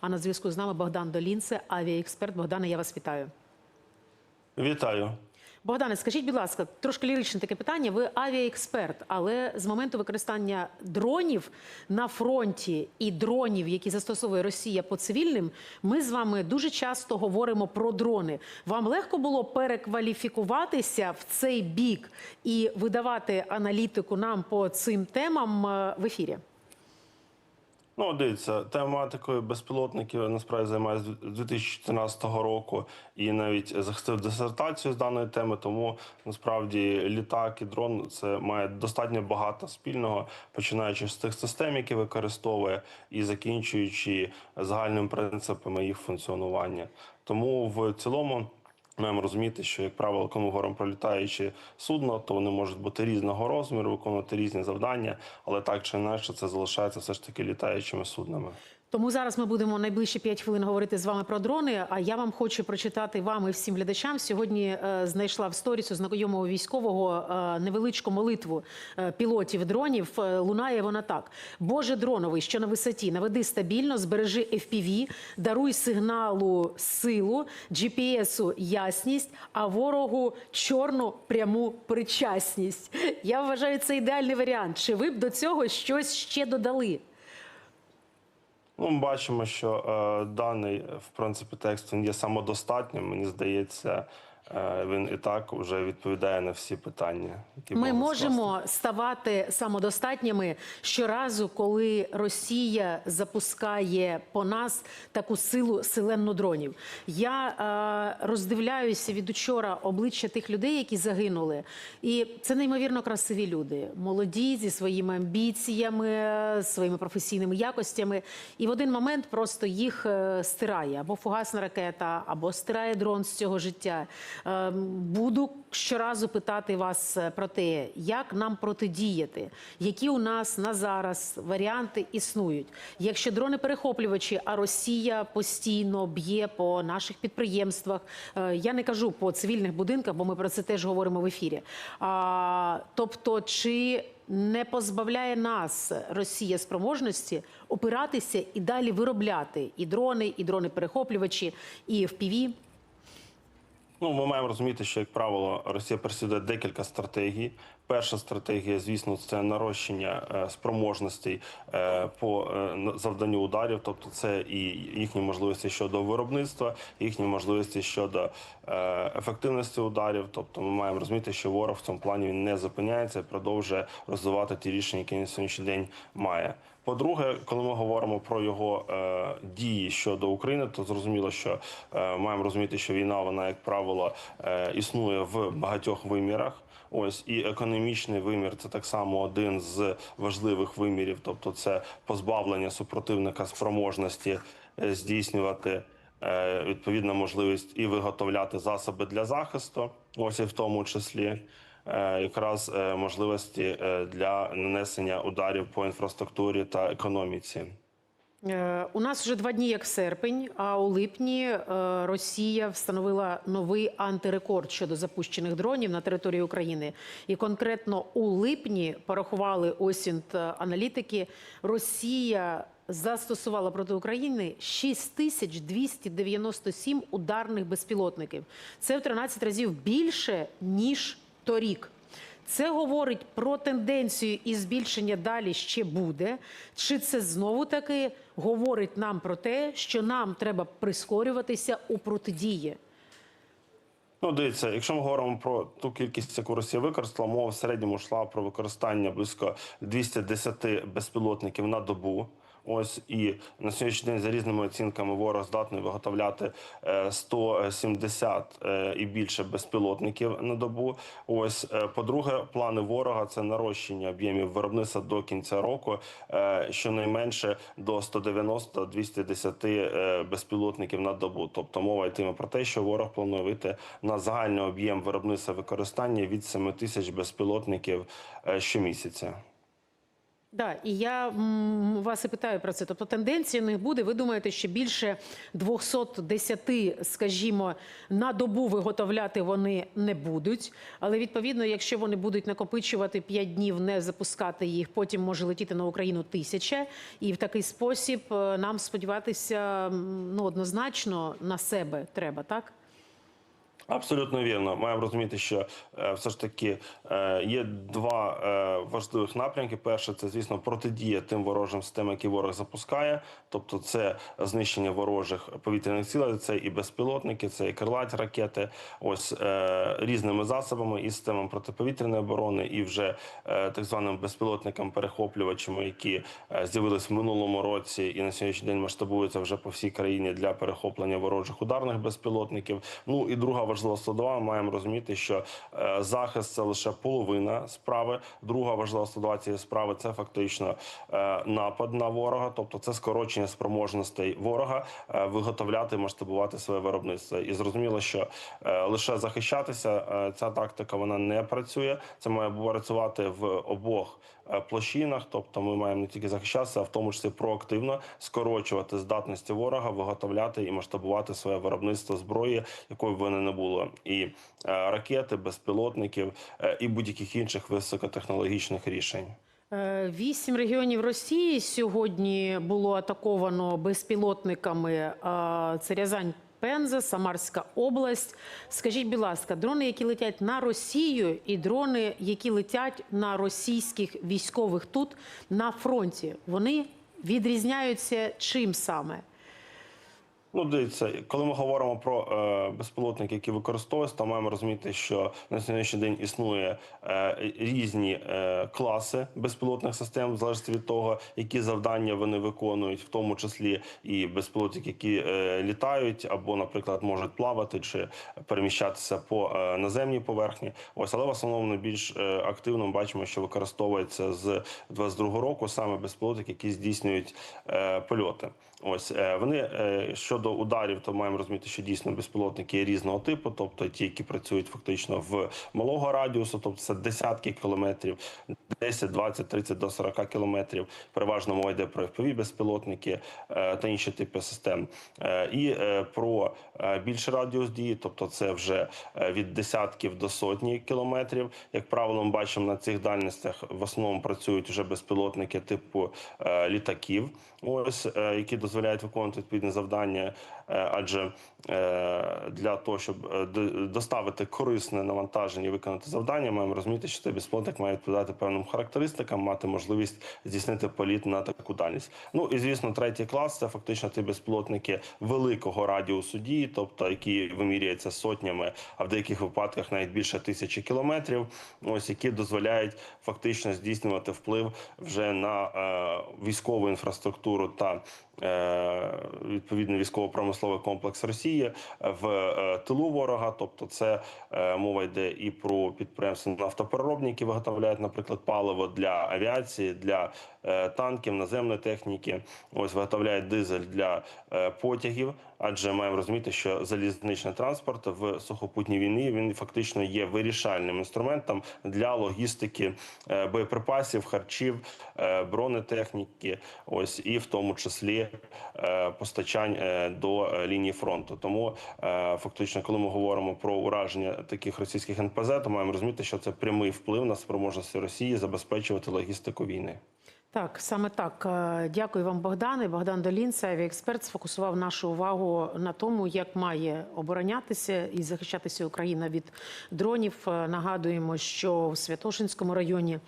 А на зв'язку з нами Богдан Долінце, авіаексперт. Богдане, я вас вітаю. Вітаю. Богдане, скажіть, будь ласка, трошки ліричне таке питання. Ви авіаексперт, але з моменту використання дронів на фронті і дронів, які застосовує Росія по цивільним, ми з вами дуже часто говоримо про дрони. Вам легко було перекваліфікуватися в цей бік і видавати аналітику нам по цим темам е, в ефірі? Ну, дивіться, тематикою безпілотників насправді займаюся з 2014 року і навіть захистив дисертацію з даної теми. Тому насправді літак і дрон це має достатньо багато спільного, починаючи з тих систем, які використовує, і закінчуючи загальними принципами їх функціонування. Тому в цілому. Маємо розуміти, що як правило, коли ми говоримо про літаючі судно, то вони можуть бути різного розміру, виконувати різні завдання, але так чи інакше це залишається все ж таки літаючими суднами. Тому зараз ми будемо найближчі 5 хвилин говорити з вами про дрони. А я вам хочу прочитати вам і всім глядачам. Сьогодні е, знайшла в сторісу знайомого військового е, невеличку молитву е, пілотів дронів. Е, лунає вона так: Боже дроновий, що на висоті, наведи стабільно, збережи FPV, даруй сигналу силу, GPS-у ясність, а ворогу чорну пряму причасність. Я вважаю це ідеальний варіант. Чи ви б до цього щось ще додали? Ну, ми бачимо, що е, даний в принципі текст він є самодостатнім. Мені здається, він і так вже відповідає на всі питання, які Ми можемо ставати самодостатніми щоразу, коли Росія запускає по нас таку силу селенну дронів. Я е, роздивляюся від учора обличчя тих людей, які загинули, і це неймовірно красиві люди, молоді зі своїми амбіціями, своїми професійними якостями. І в один момент просто їх е, стирає або фугасна ракета, або стирає дрон з цього життя. Е, Буду щоразу питати вас е, про те, як нам протидіяти, які у нас на зараз варіанти існують. Якщо дрони перехоплювачі, а Росія постійно б'є по наших підприємствах. е, Я не кажу по цивільних будинках, бо ми про це теж говоримо в ефірі. Тобто, чи не позбавляє нас Росія спроможності опиратися і далі виробляти і дрони, і дрони-перехоплювачі, і FPV? Ну, ми маємо розуміти, що як правило Росія переслідує декілька стратегій. Перша стратегія, звісно, це нарощення е, спроможностей е, по е, завданню ударів, тобто це і їхні можливості щодо виробництва, їхні можливості щодо ефективності ударів. Тобто, ми маємо розуміти, що ворог в цьому плані він не зупиняється і продовжує розвивати ті рішення, які на сьогоднішній день має. По-друге, коли ми говоримо про його е, дії щодо України, то зрозуміло, що е, маємо розуміти, що війна, вона, як правило, е, існує в багатьох вимірах. Ось і економічний вимір це так само один з важливих вимірів, тобто це позбавлення супротивника спроможності е, здійснювати е, відповідна можливість і виготовляти засоби для захисту, ось і в тому числі е, якраз можливості для нанесення ударів по інфраструктурі та економіці. Е, У нас вже два дні як серпень, а у липні е, Росія встановила новий антирекорд щодо запущених дронів на території України. І конкретно у липні порахували осінт е, аналітики. Росія застосувала проти України 6297 ударних безпілотників. Це в 13 разів більше ніж торік. Це говорить про тенденцію і збільшення далі ще буде. Чи це знову таки говорить нам про те, що нам треба прискорюватися у протидії? Ну, дивіться, якщо ми говоримо про ту кількість, яку Росія використала, мова в середньому йшла про використання близько 210 безпілотників на добу. Ось і на сьогоднішній день за різними оцінками ворог здатний виготовляти е, 170 е, і більше безпілотників на добу. Ось е, по-друге, плани ворога це нарощення об'ємів виробництва до кінця року, е, щонайменше до 190-210 е, безпілотників на добу. Тобто мова йтиме про те, що ворог планує вийти на загальний об'єм виробництва використання від 7 тисяч безпілотників е, щомісяця. Да, і я вас і питаю про це. Тобто тенденції не буде. Ви думаєте, що більше 210, скажімо, на добу виготовляти вони не будуть. Але відповідно, якщо вони будуть накопичувати 5 днів, не запускати їх, потім може летіти на Україну тисяча. І в такий спосіб е, нам сподіватися ну однозначно на себе треба, так? Абсолютно вірно. Маємо розуміти, що е, все ж таки е, є два е, важливих напрямки. Перше, це звісно протидія тим ворожим системам, які ворог запускає. Тобто, це знищення ворожих повітряних цілей, це і безпілотники, це і крилаті ракети. Ось різними засобами і системами протиповітряної оборони, і вже так званим безпілотникам перехоплювачами, які з'явились в минулому році, і на сьогоднішній день масштабуються вже по всій країні для перехоплення ворожих ударних безпілотників. Ну і друга важлива складова. Маємо розуміти, що е, захист це лише половина справи. Друга важлива складова цієї справи це фактично е, напад на ворога, тобто це скорочення спроможностей ворога е, виготовляти, масштабувати своє виробництво. І зрозуміло, що лише захищатися ця тактика вона не працює. Це має працювати в обох площинах. Тобто, ми маємо не тільки захищатися, а в тому числі проактивно скорочувати здатності ворога, виготовляти і масштабувати своє виробництво зброї, якої б вони не було, і е, ракети, безпілотників е, і будь-яких інших високотехнологічних рішень. Е, Вісім регіонів Росії сьогодні було атаковано безпілотниками. Це Рязань, Пенза, Самарська область. Скажіть, будь ласка, дрони, які летять на Росію, і дрони, які летять на російських військових тут на фронті, вони відрізняються чим саме? Ну, дивіться, коли ми говоримо про е, безпілотники, які використовуються, то маємо розуміти, що на сьогоднішній день існує е, різні е, класи безпілотних систем, в залежності від того, які завдання вони виконують, в тому числі і безпілотники, які е, літають або, наприклад, можуть плавати чи переміщатися по е, наземній поверхні. Ось, але в основному найбільш е, активно ми бачимо, що використовується з 22 року саме безпілотники, які здійснюють е, польоти. Ось е, вони е, щодо ударів, то маємо розуміти, що дійсно безпілотники є різного типу, тобто ті, які працюють фактично в малого радіусу, тобто це десятки кілометрів, 10, 20, 30 до 40 кілометрів. Переважно мова йде про fpv безпілотники е, та інші типи систем. Е, І е, про більший радіус дії, тобто це вже від десятків до сотні кілометрів. Як правило, ми бачимо на цих дальностях в основному працюють вже безпілотники типу літаків, ось які дозволяють виконувати відповідне завдання, äh, адже е, для того, щоб е, доставити корисне навантаження і виконати завдання, маємо розуміти, що цей безпілотник має відповідати певним характеристикам, мати можливість здійснити політ на таку дальність. Ну і звісно, третій клас це фактично ті безпілотники великого радіусу дії, тобто які вимірюються сотнями, а в деяких випадках навіть більше тисячі кілометрів. Ось які дозволяють фактично здійснювати вплив вже на е, військову інфраструктуру та е, відповідний військово-промисловий комплекс Росії в е, тилу ворога. Тобто, це е, мова йде і про підприємства нафтопереробні, які виготовляють, наприклад, паливо для авіації, для е, танків, наземної техніки. Ось виготовляють дизель для е, потягів. Адже маємо розуміти, що залізничний транспорт в сухопутній війні він фактично є вирішальним інструментом для логістики е, боєприпасів, харчів, е, бронетехніки, ось і в тому числі е, постачань е, е, лінії фронту. Тому е, фактично, коли ми говоримо про ураження таких російських НПЗ, то маємо розуміти, що це прямий вплив на спроможності Росії забезпечувати логістику війни. Так, саме так. Е, Дякую вам, Богдане. Богдан Долін, це авіаексперт, сфокусував нашу увагу на тому, як має оборонятися і захищатися Україна від дронів. Нагадуємо, що в Святошинському районі